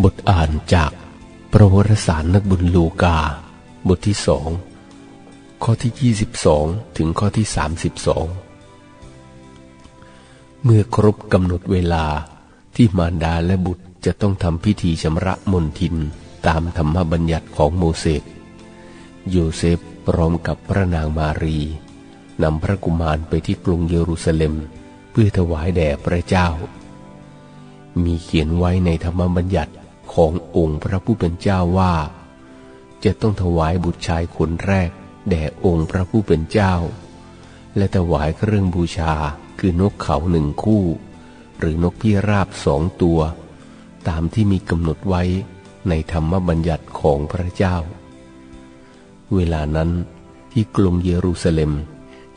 บทอ่านจากประวรสารนักบุญลูกา บทที่สองข้อที่ 22 ถึงข้อที่ 32 เมื่อครบกำหนดเวลาที่มารดาและบุตรจะต้องทำพิธีชำระมนทินตามธรรมบัญญัติของโมเสสโยเซฟพร้อมกับพระนางมารีนำพระกุมารไปที่กรุงเยรูซาเล็ม เพื่อถวายแด่พระเจ้า มีเขียนไว้ในธรรมบัญญัติ ขององค์พระผู้เป็นเจ้าว่า จะต้องถวายบุตรชายคนแรก แด่องค์พระผู้เป็นเจ้า และถวายเครื่องบูชาคือนกเขาหนึ่งคู่ หรือนกพิราบสองตัว ตามที่มีกำหนดไว้ในธรรมบัญญัติของพระเจ้า เวลานั้นที่กรุงเยรูซาเล็ม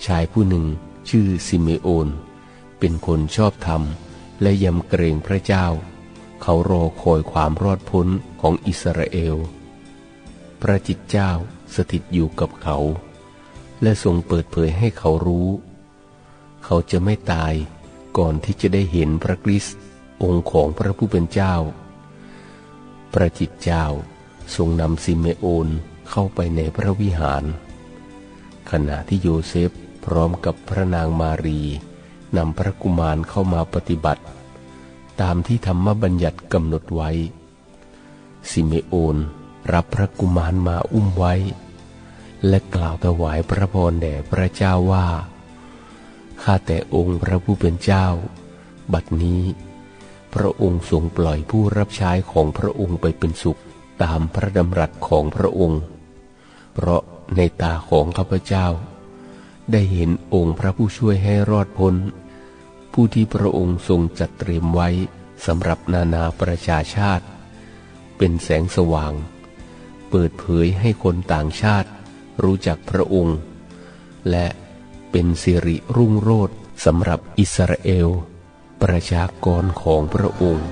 ชายผู้หนึ่งชื่อซิเมโอน เป็นคนชอบธรรมและยำเกรงพระเจ้า เขารอคอยความรอดพ้นของอิสราเอล พระจิตเจ้าสถิตอยู่กับเขา และทรงเปิดเผยให้เขารู้ เขาจะไม่ตายก่อนที่จะได้เห็นพระคริสต์องค์ของพระผู้เป็นเจ้า พระจิตเจ้าทรงนำซิเมโอนเข้าไปในพระวิหาร ขณะที่โยเซฟพร้อมกับพระนางมารีนำพระกุมารเข้ามาปฏิบัติ ตามที่ธรรมบัญญัติกำหนดไว้ ซิเมโอนรับพระกุมารมาอุ้มไว้ และกล่าวถวายพระพรแด่พระเจ้าว่า ข้าแต่องค์พระผู้เป็นเจ้า บัดนี้ พระองค์ทรงปล่อยผู้รับใช้ของพระองค์ไปเป็นสุขตามพระดำรัสของพระองค์ เพราะในตาของข้าพเจ้า ได้เห็นองค์พระผู้ช่วยให้รอดพ้น ผู้ที่พระองค์ทรงจัดเตรียมไว้สำหรับนานาประชาชาติ เป็นแสงสว่าง เปิดเผยให้คนต่างชาติรู้จักพระองค์ และเป็นสิริรุ่งโรจน์สำหรับอิสราเอล ประชากรของพระองค์